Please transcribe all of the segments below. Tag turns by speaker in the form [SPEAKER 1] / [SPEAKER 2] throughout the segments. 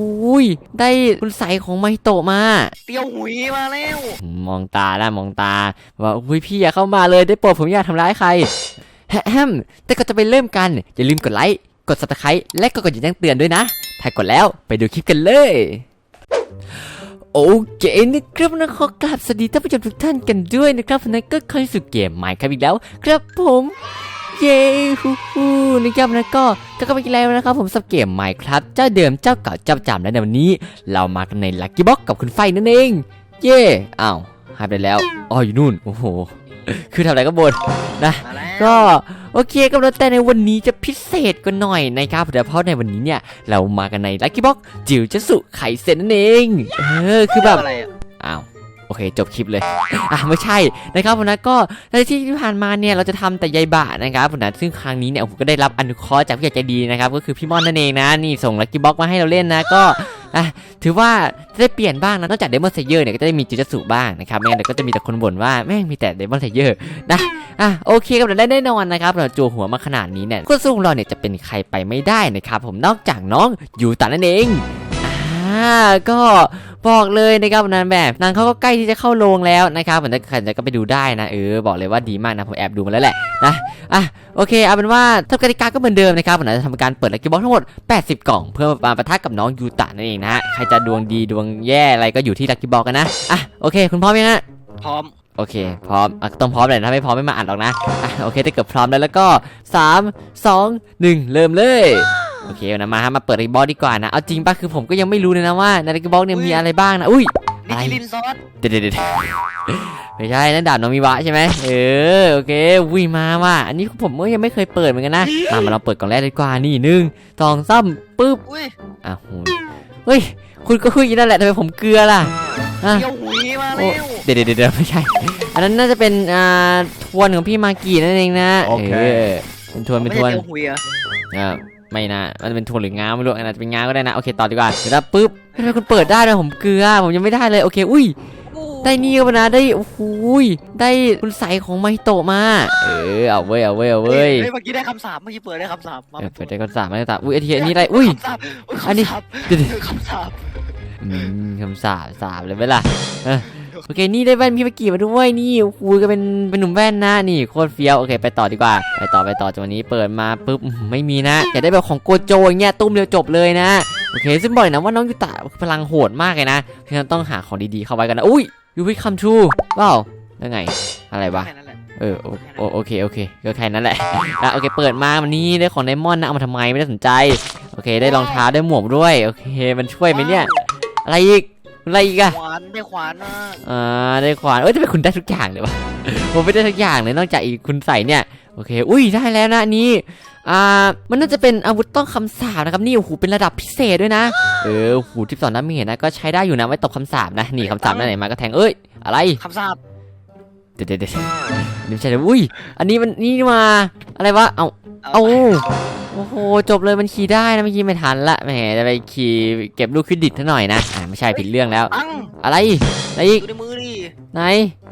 [SPEAKER 1] อุ้ยได้คุณใสยของไมโตะมา
[SPEAKER 2] เตียวหุยมาแล้ว
[SPEAKER 1] มองตาแล้วมองตา ว่าอุ้ยพี่อย่าเข้ามาเลยได้โปรดผมอยากทำร้ายใครแฮมแต่ก็จะไปเริ่มกัน อย่าลืมกดไลค์ กด subscribe และก็กดแจ้งเตือนด้วยนะ ถ้ากดแล้วไปดูคลิปกันเลย โอเคนะครับนะขอกราบสวัสดีท่านผู้ชมทุกท่านกันด้วยนะครับวันนั้นก็เข้าสู่เกมใหม่ครับอีกแล้ว ครับผม เย้ฮู้ฮู้นะครับนะก็ก็ก็ไปกินแล้วนะครับผมสับเกมใหม่ครับเจ้าเดิมเจ้าเก่าเจ้าประจำและในวันนี้ เรามากันในลั c กี้บ็อกกับคุณไฟนั่นเอง เย่อ้าวหายไปแล้วอ๋ออยู่นู่นโอ้โหคือทำอะไรก็บนนะ
[SPEAKER 2] มาแล้ว
[SPEAKER 1] ก็โอเคครับแล้วแต่ในวันนี้จะพิเศษกว่าหน่อยนะครับเพราะในวันนี้เนี่ย เรามากันในลั c กี้บ็อกจิ๋วจะสุไข่เซนนั่นเองเออคือแบบ
[SPEAKER 2] อะไรอะ
[SPEAKER 1] อ้าวโอเคจบคลิปเลยอะไม่ใช่นะครับผมนะก็ในที่ที่ผ่านมาเนี่ยเราจะทำแต่ใยบะนะครับผมนะซึ่งครั้งนี้เนี่ยผมก็ได้รับอนุเคราะห์จากผู้ใหญ่ใจดีนะครับก็คือพี่ม่อนนั่นเองนะนี่ส่งลักกี้บ็อกมาให้เราเล่นนะก็อะถือว่าจะได้เปลี่ยนบ้างนะนอกจากเดมอนเซเยอร์เนี่ยก็จะได้มีจิจัตสุบ้างนะครับไม่งั้นเดี๋ยวก็จะมีแต่คนบ่นว่าแม่งมีแต่เดมอนเซเยอร์นะอะโอเคครับเราได้แน่นอนนะครับเราจัวหัวมาขนาดนี้เนี่ยคู่สู้ของเราเนี่ยจะเป็นใครไปไม่ได้นะครับผมนอกจากน้องยูตานั่นเองอ่าก็ บอกเลยนะครับนางแบบนางเขาก็ใกล้ที่จะเข้าโรงแล้วนะครับผมถ้าใครจะก็ไปดูได้นะเออบอกเลยว่าดีมากนะผมแอบดูมาแล้วแหละนะอะโอเคเอาเป็นว่าทำกติกาก็เหมือนเดิมนะครับผมจะทำการเปิดลักกี้บ็อกทั้งหมด 80 กล่อง เพื่อมาปะทะกับน้องยูตะนั่นเองนะฮะใครจะดวงดีดวงแย่อะไรก็อยู่ที่ลักกี้บ็อกกันนะอะโอเค คุณพร้อมยังฮะ
[SPEAKER 2] พร้อม
[SPEAKER 1] โอเค พร้อมอะต้องพร้อมเลยนะถ้าไม่พร้อมไม่มาอัดหรอกนะอะโอเคถ้าเกิดพร้อมแล้วแล้วก็ 3 2 1 เริ่มเลย โอเคนะมาฮะมาเปิดลักกี้บ็อกดีกว่านะเอาจริงปะคือผมก็ยังไม่รู้เลยนะว่าในลักกี้บ็อกเนี่ยมีอะไรบ้างนะอุ้ย
[SPEAKER 2] นิกิลินซอส
[SPEAKER 1] เดี๋ยวเดี๋ยวเดี๋ยวไม่ใช่นั่นดาบน้องมีวะใช่ไหมเออโอเควิ่งมาว่ะอันนี้ผมก็ยังไม่เคยเปิดเหมือนกันนะมามาเราเปิดกล่องแรกดีกว่านี่หนึ่งสองซ้ำปึ๊บ
[SPEAKER 2] อุ้ย
[SPEAKER 1] อะโหเฮ้ยคุณก็คุยนั่นแหละทำไมผมเกลือล่ะอะ
[SPEAKER 2] เตียวหุยมา
[SPEAKER 1] โอ้
[SPEAKER 2] แล้ว
[SPEAKER 1] เดี๋ยวเดี๋ยวเดี๋ยวไม่ใช่ อันนั้นน่าจะเป็นอ่าทวนของพี่มากีนั่นเองนะ
[SPEAKER 3] โอเค
[SPEAKER 1] เป็นทวน
[SPEAKER 2] ไม่
[SPEAKER 1] เป็นท
[SPEAKER 2] ใช่
[SPEAKER 1] วน
[SPEAKER 2] เตียวหุยเหรอะ
[SPEAKER 1] อ่า ไม่นะ มันจะเป็นทวนหรืองาไม่รู้อาจจะเป็นงาก็ได้นะ โอเค ต่อดีกว่า เดี๋ยวนะปึ๊บทำไมคุณเปิดได้เลยผมเกลือ ผมยังไม่ได้เลย โอเค อุ้ย ได้นี่ก็มานะ ได้ โอ้โหยได้คุณใสยของไมโตะมา เออ เอาเว้ย เอาเว้ย เอาเว้ย
[SPEAKER 2] เฮ้ยเมื่อกี้ได้คำสาปเมื่อกี้เปิดได้คำสาปมา
[SPEAKER 1] เออเปิดได้คำสาปมาได้ตาอุ้ยไอทีอันนี้อะไรอุ้ย
[SPEAKER 2] คำสาปย
[SPEAKER 1] อันนี้
[SPEAKER 2] คำสาป
[SPEAKER 1] เดี๋ยวเดี๋ยว
[SPEAKER 2] คำสาป
[SPEAKER 1] อืมคำสาปสาปเลยไหมล่ะเออ โอเคนี่ได้แว่นพี่เมื่อกี้มาด้วยนี่โอ้โหก็เป็นเป็นหนุ่มแว่นนะนี่โคตรเฟี้ยวโอเค ไปต่อดีกว่า ไปต่อไปต่อจากวันนี้เปิดมาปุ๊บอื้อหือไม่มีนะอยากได้แบบของโกโจอย่างเงี้ยตุ้มเดียวจบเลยนะโอเค ซึ่งบอกเลยนะว่าน้องยูตะพลังโหดมากเลยนะเพราะฉะนั้นต้องหาของดีๆเข้าไว้กันนะอุ้ยยูวิคัมทูว้าวแล้วไงอะไรวะ
[SPEAKER 2] แค่นั้นแหละ
[SPEAKER 1] เออโอโอโอเคโอเคก็แค่นั้นแหละอะโอเคเปิดมาวันนี้ได้ของไดมอนด์นะเอามาทำไมไม่ได้สนใจโอเค ได้รองเท้าได้หมวกด้วยโอเค มันช่วยไหมเนี่ยอะไรอีก อะไรอีกอะ
[SPEAKER 2] ขวานได้ขวานมา
[SPEAKER 1] อ่าได้ขวานเอ้ยทำไมคุณได้ทุกอย่างเลยวะ ผมไม่ได้ทุกอย่างเลยนอกจากอีกคุณใส่เนี่ยโอเค อุ้ยได้แล้วนะอันนี้ อ่า มันน่าจะเป็นอาวุธต้องคำสาปนะครับนี่โอ้โหเป็นระดับพิเศษด้วยนะ เออโอ้โหทิปสอนน้ำเมจนะก็ใช้ได้อยู่นะไว้ตบคำสาปนะนี่คำสาปนั่นไหนมาก็แทงเอ้ยอะไร
[SPEAKER 2] คำสาป
[SPEAKER 1] เดี๋ยวเดี๋ยวเดี๋ยวนี่ไม่ใช่เลยอุ้ยอันนี้มันนี่นี่มาอะไรวะเอาเอา โอ้โห จบเลยมันขี่ได้นะเมื่อกี้ไม่ทันละแหมจะไปขี่เก็บลูกขึ้นดิดซะหน่อยนะอ่าไม่ใช่ผิดเรื่องแล้ว
[SPEAKER 2] อัง
[SPEAKER 1] อะไรอะไรอีก
[SPEAKER 2] ดูในมือดิ
[SPEAKER 1] ไหน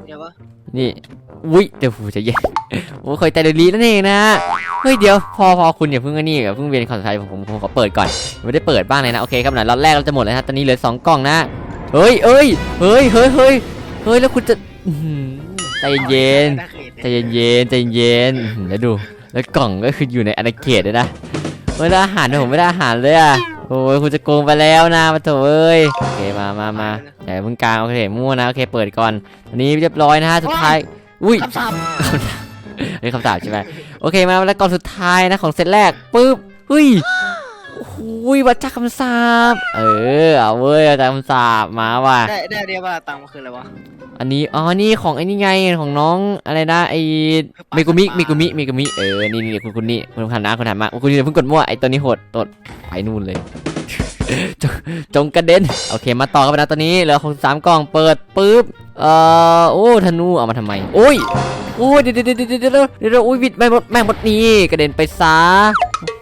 [SPEAKER 2] เดี๋ยววะ
[SPEAKER 1] นี่อุ้ยเดี๋ยวผมจะเย็นโอ้คอยแต่เดลีนั่นเองนะเฮ้ยเดี๋ยวพอพอคุณอย่าเพิ่งอันนี่อย่าเพิ่งเวียนคอนไทยผมผมผมขอเปิดก่อนยังไม่ได้เปิดบ้างเลยนะโอเคครับหน่อยรอบแรกเราจะหมดแล้วนะตอนนี้เหลือสองกล่องนะเฮ้ยเอ้ยเฮ้ยเฮ้ยเฮ้ยเฮ้ยแล้วคุณจะอื้อหือใจเย็น
[SPEAKER 2] ได้เขต
[SPEAKER 1] ใจเย็นๆใจเย็นอื้อหือแล้วดู แล้วกล่องก็คืออยู่ในอาณาเขตเลยนะไม่ได้อาหารด้วยผมไม่ได้อาหารเลยอะโอ้ยคุณจะโกงไปแล้วนะมาโถเอ้ยโอเคมามามาอย่าเพิ่งกลางโอเคมั่วนะโอเคเปิดก่อนอันนี้เรียบร้อยนะฮะสุดท้ายอุ้ย
[SPEAKER 2] คำสาป
[SPEAKER 1] อันนี้คำตอบใช่ไหมโอเคมาแล้วกล่องสุดท้ายนะของเซตแรกปึ๊บเฮ้ยโอ้โหวัดจากคำสาปเออเอาเว้ยวัดจากคำสาปมาว่ะ
[SPEAKER 2] ได้ได้เดียวว่าตังค์มันคืออะไรวะ
[SPEAKER 1] อันนี้อ๋อนี่ของไอ้นี่ไงของน้องอะไรนะไอ้เมกุมิเมกุมิเมกุมิเออนี่นี่คุณคุณนี่คุณทันนะคุณทันมาคุณอย่าเพิ่งกดมั่วไอ้ตัวนี้โหดตดไปนู่นเลย จงจงกระเด็นโอเคมาต่อกันนะตอนนี้เหลือของสามกล่องเปิดปุ๊บเอ่อโอ้ธนูเอามาทำไมโอ้ยโอ้ยเดี๋ยวเดี๋ยวเดี๋ยวเดี๋ยวเดี๋ยวเดี๋ยวโอ้ยวิดแม่งหมดแม่งหมดนี่กระเด็นไปซะ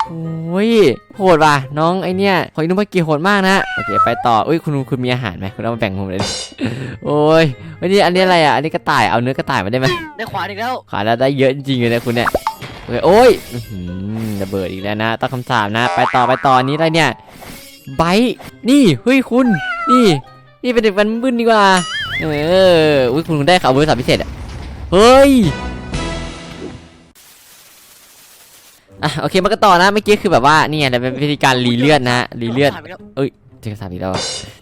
[SPEAKER 1] โอ้ยโหดว่ะน้องไอเนี่ยขออินุมากิโหดมากนะโอเคไปต่ออุ้ยคุณคุณมีอาหารไหมคุณเอามาแบ่งผมเลยโอ้ยวันนี้อันนี้อะไรอะอันนี้กระต่ายเอาเนื้อกระต่ายมาได้ไหม
[SPEAKER 2] ได้ขวานอีกแล้ว
[SPEAKER 1] ขายแล้วได้เยอะจริงๆเลยนะคุณเนี่ยโอเคโอ้ยอื้อหือระเบิดอีกแล้วนะต้องคำสาปนะ ไปต่อไปต่ออันนี้อะไรเนี่ยไบค์นี่เฮ้ยคุณ นี่ นี่เป็นเด็กมันบึ้นดีกว่าเอออุ้ยคุณได้ข่าวบริษัทพิเศษอะเฮ้ย อะโอเคมันก็ต่อนะเมื่อกี้คือแบบว่านี่ไงแต่เป็นวิธีการรีเลือดนะรีเลือด
[SPEAKER 2] ผ่านไปแล้ว
[SPEAKER 1] เจอสามอีกแล้ว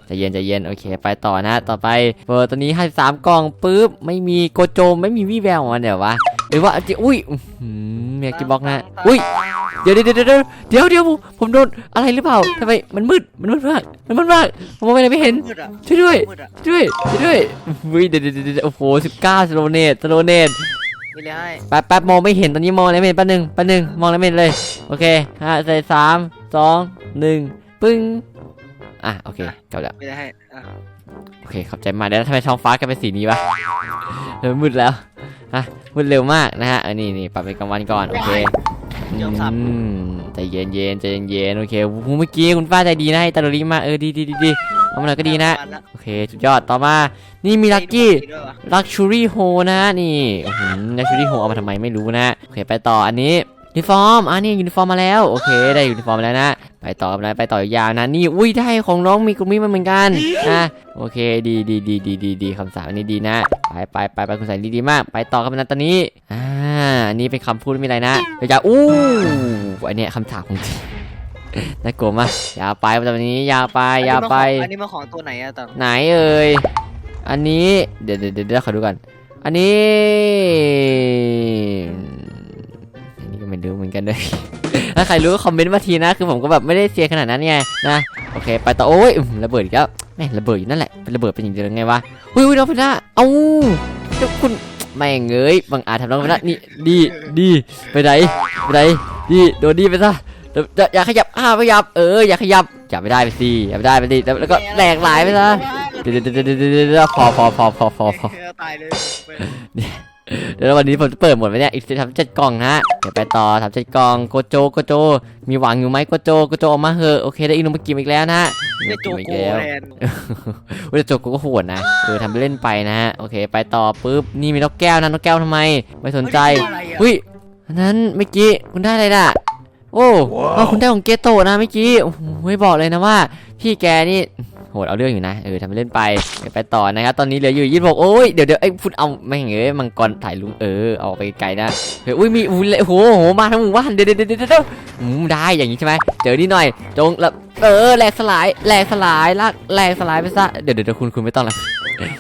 [SPEAKER 1] ใจเย็นใจเย็นโอเค ไปต่อนะ ต่อไปเปิดตัวนี้53กล่องปุ๊บไม่มีโกโจไม่มีวี่แววของมันเดี๋ยววะหรือว่าจะอุ้ยอื้อหือเมียกิบล็อกนะอุ้ยเดี๋ยวเดี๋ยวเดี๋ยวเดี๋ยวเดี๋ยวเดี๋ยวผมผมโดนอะไรหรือเปล่าทำไมมันมืดมันมืดมากมันมืดมากผมมองไปไหนไม่เห็น
[SPEAKER 2] มืดอะ
[SPEAKER 1] ช่วยด้วย
[SPEAKER 2] มืดอะ
[SPEAKER 1] ช่วยด้วยช่วยด้วยอุ้ยเดี๋ยวเดี๋ยวเดี๋ยวโอ้โห19สโลเนตสโลเนต
[SPEAKER 2] มีเลยให้
[SPEAKER 1] แป๊บแป๊บมองไม่เห็นตอนนี้มองอะไรไม่เห็นแป๊บหนึงแป๊บหนึงมองอะไรไม่เห็นเลย โอเคห้าใส่สามสองหนึ่งปึ้งอะโอเคจบแล้ว
[SPEAKER 2] มีเลยให้อะ
[SPEAKER 1] โอเคขอบใจมากเดี๋ยวทำไมท้องฟ้ากลายเป็นสีนี้วะเออมืดแล้วฮะมืดเร็วมากนะฮะเออนี่นี่ปรับเป็นกลางวันก่อนโอเคอืมใจเย็นเย็นใจเย็นเย็นโอเคโอ้โหเมื่อกี้คุณป้าใจดีนะให้ตาโดริมาเออดีดีดีดี เอามาหน่อยก็ดีนะ
[SPEAKER 2] ผ่าแล้ว
[SPEAKER 1] โอเคสุดยอดต่อมา นี่มีลักกี้
[SPEAKER 2] มีด้วยวะ
[SPEAKER 1] ลักชูรี่โฮนะนี่ลักชูรี่โฮเอามาทำไมไม่รู้นะโอเคไปต่ออันนี้ยูนิฟอร์มอ่านี่ยูนิฟอร์มมาแล้วโอเคได้ยูนิฟอร์มมาแล้วนะไปต่อกันนะไปต่อยาวนะนี่อุ้ยได้ของน้องมีกลุ่มมีมาเหมือนกันนะโอเคดีดีดีดีดีดีคำสั่งอันนี้ดีนะไปไปไปไปคุณใส่ดีดีมาก ไปต่อกันนะตอนนี้อ่าอันนี้เป็นคำพูดไม่มีอะไรนะเดี๋ยวจะอู้อันเนี้ยคำถามของจริง น่ากลัวมากอยาวไปตอนนี้ยาวไปยาวไป
[SPEAKER 2] อันนี้มาของตัวไหนอะตัง
[SPEAKER 1] ไหนเอ่ยอันนี้เดี๋ยวเดี๋ยวเดี๋ยวเดี๋ยวขอดูก่อนอันนี้อันนี้ก็ไม่รู้เหมือนกันด้วยถ้าใครรู้ก็คอมเมนต์มาทีนะ คือผมก็แบบไม่ได้เสียขนาดนั้นไงนะโอเค ไปต่อโอ้ยอื้อระเบิดอีกแล้วแม่งระเบิดอยู่นั่นแหละเป็นระเบิดเป็นอย่างเดียวไงวะอุ้ยอุ้ยน้องพนาเอ้าเจ้าคุณแม่งเอ้ยบังอาจทำน้องพนานี่ดีดีไปไหนไปไหนดีโดนดีไปซะเดี๋ยว อย่าอย่าขยับ อ้าไม่ขยับ เออ อย่าขยับอย่าไปได้ไปสิอย่าไปได้ไปสิแล้วแล้วก็แหลกหลายไปซะเดี๋ยวเดี๋ยวเดี๋ยวเดี๋ยวเดี๋ยวเดี๋ยวพอพอพอพอพอพอ
[SPEAKER 2] เออตายเลย
[SPEAKER 1] เดี๋ยววันนี้ผมจะเปิดหมดไหมเนี่ย อีกทำเจ็ดกล่องนะเดี๋ยวไปต่อทำเจ็ดกล่อง โกโจ โกโจ มีหวังอยู่ไหมโกโจ โกโจออกมาเหอะ โอเค ได้อินุมากิมอีกแล้วนะ
[SPEAKER 2] ได้โจ
[SPEAKER 1] อีก
[SPEAKER 2] โก
[SPEAKER 1] แล้ว
[SPEAKER 2] แทน
[SPEAKER 1] เว้ยแต่โจโกก็โหดนะ เออทำไปเล่นไปนะฮะโอเค ไปต่อปุ๊บ นี่มีนกแก้วนะนกแก้วทำไม ไม่สนใจ
[SPEAKER 2] เฮ้ย
[SPEAKER 1] อุ้ยอันนั้นเมื่อกี้คุณได้อะไรน่ะ โอ้เอาคุณได้ของเกโตะนะเมื่อกี้โอ้โหไม่บอกเลยนะว่า พี่แกนี่โหดเอาเรื่องอยู่นะเออทำไปเล่นไปเดี๋ยวไปต่อนะครับตอนนี้เหลืออยู่ยี่สิบหกโอ้ยเดี๋ยวเดี๋ยวไอ้ฟุตเอาไม่งเอ้ยมังกรถ่ายลุงเออเอาไปไกลนะเฮ้ยอุ้ยมีอุ้ยโอ้โหโหมาทั้งหมู่บ้านเดี๋ยวเดี๋ยวเดี๋ยวเดี๋ยวอืมได้อย่างนี้ใช่ไหมเจอนี่หน่อย จงแล้วเออแหลกสลายแหลกสลายลากแหลกสลายไปซะเดี๋ยวเดี๋ยวเดี๋ยวคุณคุณไม่ต้องละ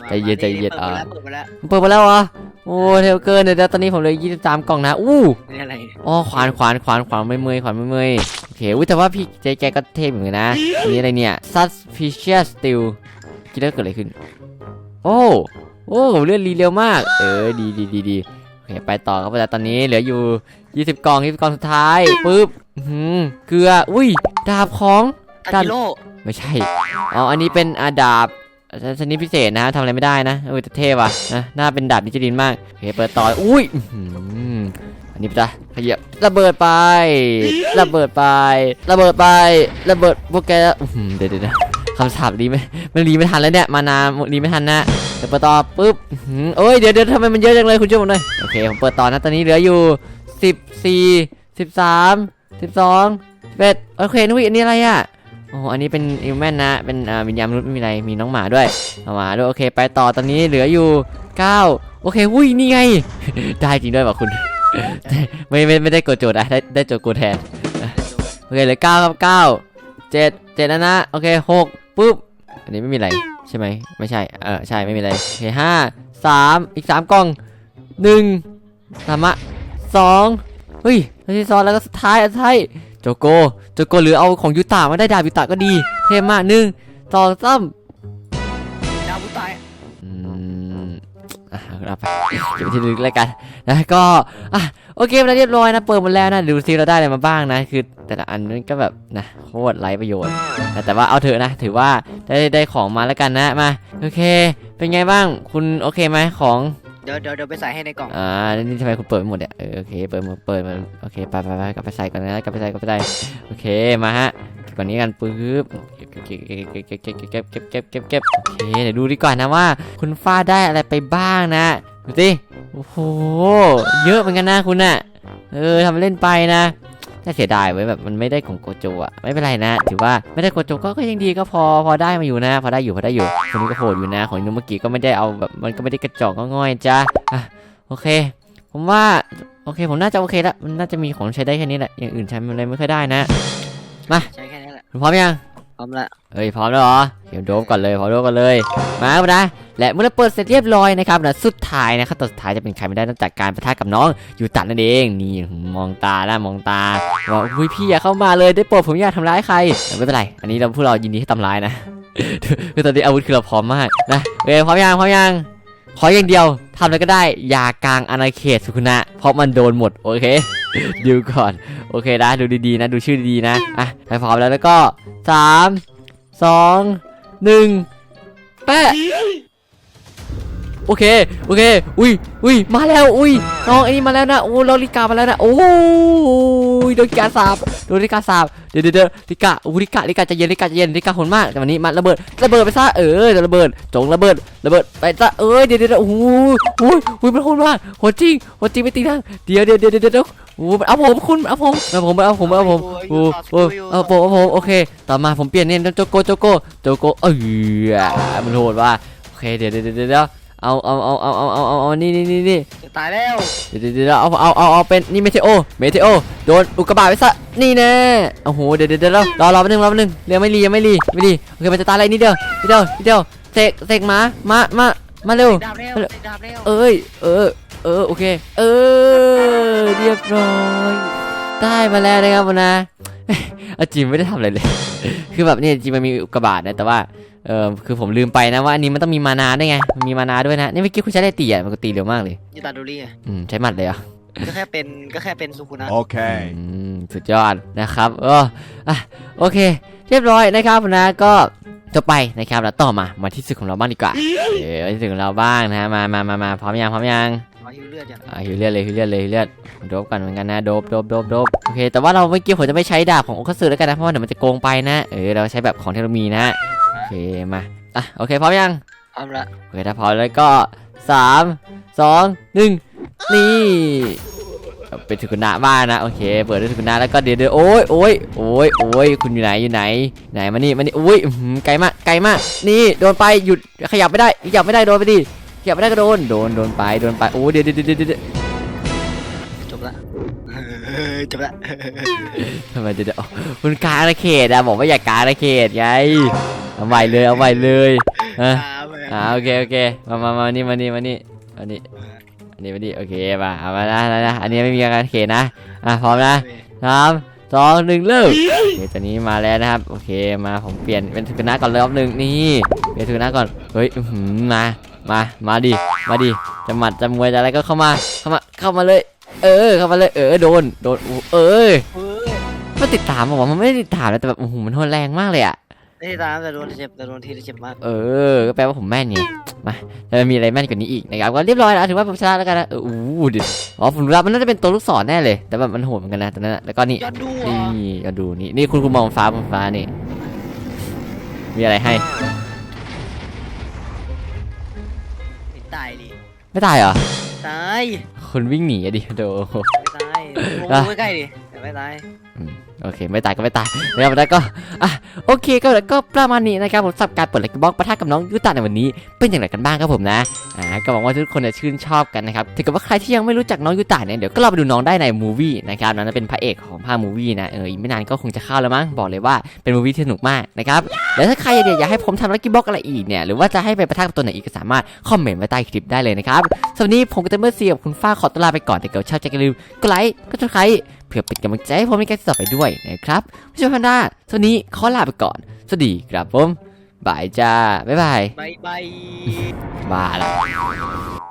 [SPEAKER 1] ใจเย็นใจเย็นอะ
[SPEAKER 2] เปิดมาแล้ว
[SPEAKER 1] เปิดมาแล้วเหรอ โอ้เทวเกินเดี๋ยวเดี๋ยวตอนนี้ผมเหลยยี่สิบสามกล่องนะอู้
[SPEAKER 2] เปิดมาแล้วนี่อะไร
[SPEAKER 1] อ๋อขวานขวานขวานขวานไม่เมยขวานไม่เมยโอเคอุ้ยแต่ว่าพี่เจแกก็เทพเหมือนกันนะอันนี้อะไรเนี่ย suspicious still คิดว่าเกิดอะไรขึ้น โอ้โอ้เลือดรีเร็วมาก เออดีดีดีดีโอเคไปต่อครับแต่ตอนนี้เหลืออยู่20กล่อง20กล่องสุดท้ายปุ๊บอื้อหือเกลืออุ้ยดาบของ
[SPEAKER 2] ตา
[SPEAKER 1] ดัน
[SPEAKER 2] จิโร่
[SPEAKER 1] ไม่ใช่อ๋ออันนี้เป็นอาดาบ ชนิดพิเศษนะฮะทำอะไรไม่ได้นะเออแต่เท่ว่ะนะหน่าเป็นดาบดิจิลินมากโอเคเปิดต่ออุ้ยอันนี้จ้ะขยับระเบิดไประเบิดไประเบิดไประเบิดพวกแกเดี๋ยวเดี๋ยวเดี๋ยวคำสาปรีไม่มันรีไม่ทันแล้วเนี่ยมานานรีไม่ทันนะเดี๋ยวเปิดต่อปุ๊บเอ้ยเดี๋ยวเดี๋ยวทำไมมันเยอะจังเลยคุณช่วยผมหน่อยโอเคผมเปิดต่อนะตอนนี้เหลืออยู่สิบสี่สิบสามสิบสองสิบเอ็ดโอเคนุ้ยอันนี้อะไรอะ โอ้โหอันนี้เป็นอิวแมนนะ เป็นวิญญาณมนุษย์ไม่มีอะไร มีน้องหมาด้วยหมาด้วยโอเค ไปต่อตอนนี้เหลืออยู่เก้าโอเคหุ้ยนี่ไง ได้จริงด้วยว่ะคุณ ไม่ไม่ไม่ได้กดโจทย์อะได้ได้โจทย์กูแทน โอเคเหลือเก้าครับเก้าเจ็ดเจ็ดแล้วนะ โอเคหกปุ๊บ อันนี้ไม่มีอะไรใช่ไหมไม่ใช่ เออใช่ไม่มีอะไร โอเคห้าสามอีกสามกล่องหนึ่งสามะสองเฮ้ยที่สองแล้วก็สุดท้ายอันท้าย โจโกโจโกหรือเอาของยูตามาได้ดาบยูตาก็ดี เท่มากหนึ่งสองสาม
[SPEAKER 2] ดาวผู้ตาย
[SPEAKER 1] อืมอะเอาไปเก็บไว้ที่ลึกแล้วกันนะก็อะโอเคมาเรียบร้อยนะเปิดหมดแล้วนะดูซิเราได้อะไรมาบ้างนะคือ แต่ละอันนั้นก็แบบนะโคตรไร้ประโยชน์แต่แต่ว่าเอาเถอะนะ ถือว่าได้ได้ของมาแล้วกันนะมาโอเค เป็นไงบ้างคุณโอเคไหมของ
[SPEAKER 2] เดี๋ยวเดี๋ยวเดี๋ยวไปใส่ให้ในกล่อง
[SPEAKER 1] อ่านี่ทำไมคุณเปิดไม่หมดเนี่ยเออโอเคเปิดหมดเปิดมาโอเคไปไปไปกลับไปใส่ก่อนนะกลับไปใส่กลับไปใส่โอเคมาฮะก่อนนี้กันปึ๊บเก็บเก็บเก็บเก็บเก็บเก็บเก็บเก็บเก็บเก็บเก็บโอเคเดี๋ยวดูดีกว่านะว่า คุณฟ้าได้อะไรไปบ้างนะดูสิโอ้โหเยอะเหมือนกันนะคุณน่ะเออทำเล่นไปนะ จะเสียดายไว้ยแบบมันไม่ได้ของโกโจอะไม่เป็นไรนะ ถือว่าไม่ได้โกโจก็ก็ยังดีก็พอพอได้มาอยู่นะ พอได้อยู่พอได้อยู่คนนี้ก็โหดอยู่นะ ของนุเมื่อกี้ก็ไม่ได้เอาแบบมันก็ไม่ได้กระจอกก็ง่อยจ้าอะโอเค ผมว่าโอเค ผมน่าจะโอเคละมันน่าจะมีของใช้ได้แค่นี้แหละอย่างอื่นใช้มันอะไรไม่ค่อยได้นะ
[SPEAKER 2] ใช้แค่นี้แหละ
[SPEAKER 1] คุณพร้อมยัง
[SPEAKER 2] พร้อมละ
[SPEAKER 1] เฮ้ยพร้อมแล้วเหรอเดี๋ยวโดมก่อนเลยพร้อมโดมก่อนเลยมาครับนะและเมื่อเราเปิดเสร็จเรียบร้อยนะครับนะสุดท้ายนะครับตัวสุดท้ายจะเป็นใครไม่ได้นอกจากการประทะกับน้องยูตัดนั่นเองนี่มองตาแล้วมองตาว่าอุ้ยพี่อย่าเข้ามาเลยได้โปรดผมอยากทำร้ายใครไม่เป็นไรอันนี้เราพวกเรายินดีให้ทำร้ายนะคือตอนนี้อาวุธคือเราพร้อมมากนะโอเคพร้อมยังพร้อมยัง ขออย่างเดียวทำอะไรก็ได้อย่ากลางอาณาเขตสุขุนะ เพราะมันโดนหมดโอเคดูก่อน โอเคนะ ดูดีๆนะ ดูชื่อดีๆนะ อะไปพร้อมแล้วแล้วก็สามสองหนึ่งแปะโอเค โอเค อุ้ยอุ้ยมาแล้ว อุ้ย น้องไอ้นี่มาแล้วนะ โอ้เราลิกามาแล้วนะ โอ้ยโดนกาสาบโดนลิกาสาบ ดี๋ยวเดี๋ยวเดี๋ยวลิกาอุ้ลิกาลิกาใจะเย็นลิกาใจะเย็นลิกาโหดมากแต่วันนี้มาระเบิดระเบิดไปซะเออจะระเบิดจงระเบิดระเบิดไปซะเอ้ยเดี๋ยวเดี๋ยวโอ้โหโอ้ยโอ้ยมันโหดมากโหดจริงโหดจริงไม่ตีนะเดี๋ยวเดี๋ยวเดี๋ยวเดี๋ยวเดี๋ยวโอ้เอาผมคุณเอาผมเอาผมเอาผมเอาผมโอ้โอ้เอาผมเอาผมโอเค ต่อมาผมเปลี่ยนเนี่ยโจโกโจโกโจโกเออมันโหดว่ะโอเคเดี๋ยวเดี๋ยวเดี๋ยว เดี๋ยวเอาเอาเอาเอาเอาเอาเอาเอานี่นี่นี่นี่
[SPEAKER 2] จะตายแล้ว
[SPEAKER 1] เดี๋ยวเดี๋ยวเดี๋ยวเอาเอาเอาเอาเป็นนี่เมเทโอเมเทโอโดนอุกกาบาตไปซะนี่แน่โอ้โหเดี๋ยวเดี๋ยวเดี๋ยวรอรอแป๊บนึงรอแป๊บนึงเดี๋ยวไม่รียังไม่รีไม่รีโอเคมันจะตายอะไรนิดเดียวนิดเดียวนิดเดียวเสกเสกมามามามาเร็ว
[SPEAKER 2] ดาบแล้วดาบแล้ว
[SPEAKER 1] เอ้ยเออเออโอเค เออเรียบร้อยได้มาแล้วนะครับวันนะเอาจริงไม่ได้ทำอะไรเลย คือแบบเนี่ยจริงมันมีอุกกาบาตนะแต่ว่า เออคือผมลืมไปนะว่าอันนี้มันต้องมีมานาด้วยไงมันมีมานาด้วยนะนี่เมื่อกี้คุณใช้ได้ตีอะมันก็ตีเร็วมากเลย
[SPEAKER 2] ยูตาดูรี่อะ
[SPEAKER 1] อืมใช้หมัดเลยเหรอะ
[SPEAKER 2] ก็แค่เป็นก็แค่เป็นสุขุนะ
[SPEAKER 3] Okay.
[SPEAKER 1] อืมสุดยอดนะครับเอออะโอเค เรียบร้อยนะครับนะก็จบไปนะครับแล้วต่อมามาที่สึกของเราบ้างดีกว่าเออที่สึกของเราบ้างนะมามามามาพร้อมยังพร้อมยัง
[SPEAKER 2] ขอฮิวเลือดอย่าง
[SPEAKER 1] อ่าฮิวเลียดเลยฮิวเลียดเลยฮิวเลียดโดบกันเหมือนกันนะโดบโดบโดบโดบโอเคแต่ว่าเราเมื่อกี้ผมจะไม่ใช้ดาบของโอคัตสึแล้วกันนะเพราะว่าเดี๋ยวมันจะโกงไปนะเออเราใช้แบบของที่เรามีนะโอ เคมาอะโอเคพร้อมยัง
[SPEAKER 2] พร้อมละ
[SPEAKER 1] โอเคถ้าพร้อมแล้วก็สามสองหนึ่งนี่เอาเป็นสุกุนะบ้านนะโอเค เปิดด้วยสุกุนะแล้วก็เดี๋ยวเดี๋ยวโอ้ยโอ้ยโอ้ยโอ้ยคุณอยู่ไหนอยู่ไหน ไหนมานี่มานี่อุ้ยอื้อหือไกลมากไกลมาก นี่โดนไปหยุดขยับไม่ได้ขยับไม่ได้โดนไปดิขยับไม่ได้ก็โดนโดนโดนไปโดนไปโอ้ยเดี๋ยวเดี๋ยวเดี๋ยวเดี๋ยว
[SPEAKER 2] จบละ จบละ
[SPEAKER 1] ทำไมเดี๋ยวเดี๋ยวคุณกาอาณาเขตอะบอกว่าอย่ากาอาณาเขตไงเอาใหม่เลยเอาใหม่เลยอะอ่าโอเคโอเคมามามานี่มานี่มานี่มานี่อันนี้มานี่โอเคมาเอามานะนะนะอันนี้ไม่มีอาณาเขตนะอะพร้อมนะสามสองหนึ่งเริ่มโอเคตอนนี้มาแล้วนะครับ โอเคมาผมเปลี่ยนเป็นสุกนะก่อนเลยรอบหนึ่งนี่เปลี่ยนสุกนะก่อนเฮ้ยอื้อหือมามามาดิมาดิจะหมัดจะมวยจะอะไรก็เข้ามาเข้ามาเข้ามาเลย เออเข้ามาเลยเออโดนโดนอู้เออ
[SPEAKER 2] เฮ้ย
[SPEAKER 1] มันติดตามบอกว่ามันไม่ได้ติดตามนะแต่แบบโอ้โหมันโหดแรงมากเลยอะ
[SPEAKER 2] ไม่ได้ตามแต่โดนเจ็บแต่โดนทีเจ็บมาก
[SPEAKER 1] เออก็แปลว่าผมแม่นไงมาแล้วมีอะไรแม่นกว่านี้อีกนะครับก็เรียบร้อยแล้วถือว่าผมชนะแล้วกันนะเอออู้ดิอ๋อผมรู้แล้วมันน่าจะเป็นตัวลูกศรแน่เลย แต่แบบมันโหดเหมือนกันนะตอนนั้นนะแล้วก็นี่
[SPEAKER 2] ยอดดูเหร
[SPEAKER 1] นี่
[SPEAKER 2] อ
[SPEAKER 1] ก็ดูนี่นี่คุณคุณมองฟ้ามองฟ้านี่มีอะไรให้
[SPEAKER 2] ไม่ตายดิ
[SPEAKER 1] ไม่ตายเหรอ
[SPEAKER 2] ตาย
[SPEAKER 1] คุณวิ่งหนีอะดิโด
[SPEAKER 2] ไม่ตายลงใกล้ๆดิแต่ไม่ตาย
[SPEAKER 1] โอเค ไม่ตายก็ไม่ตายนะครับแล้วก็อะโอเคก็แล้วก็ประมาณนี้นะครับผมสำหรับการเปิดเลกบ็อกปะทะกับน้องยูตาในวันนี้เป็นอย่างไรกันบ้างครับผมนะอ่าก็หวังว่าทุกคนจะชื่นชอบกันนะครับถ้าเกิดว่าใครที่ยังไม่รู้จักน้องยูตาเนี่ยเดี๋ยวก็รอไปดูน้องได้ในมูวี่นะครับนั่นเป็นพระเอกของภาคมูวี่นะเอออีกไม่นานก็คงจะเข้าแล้วมั้งบอกเลยว่าเป็นมูวี่ที่สนุกมากนะครับแล้วถ้าใครอยากให้ผมทำลักกี้บ็อกอะไรอีกเนี่ยหรือว่าจะให้ไปปะทะกับตัวไหนอีกก็สามารถคอมเมนต์ไว้ใต้คลิปได้เลยนะครับสำหรับวันนี้ผมก็จะเมื่อเสียกับคุณฟ้าขอตัวลาไปก่อนแต่เกิดชอบใจก็อย่าลืมกดไลค์กดติดตาม พื่อเป็นกำลังใจให้ผมในการต่อไปด้วยนะครับผู้ชมพันดาสวัสดีขอลาไปก่อน สวัสดีครับผมบายจ้า บ๊ายบาย
[SPEAKER 2] บายบาย
[SPEAKER 1] บายละ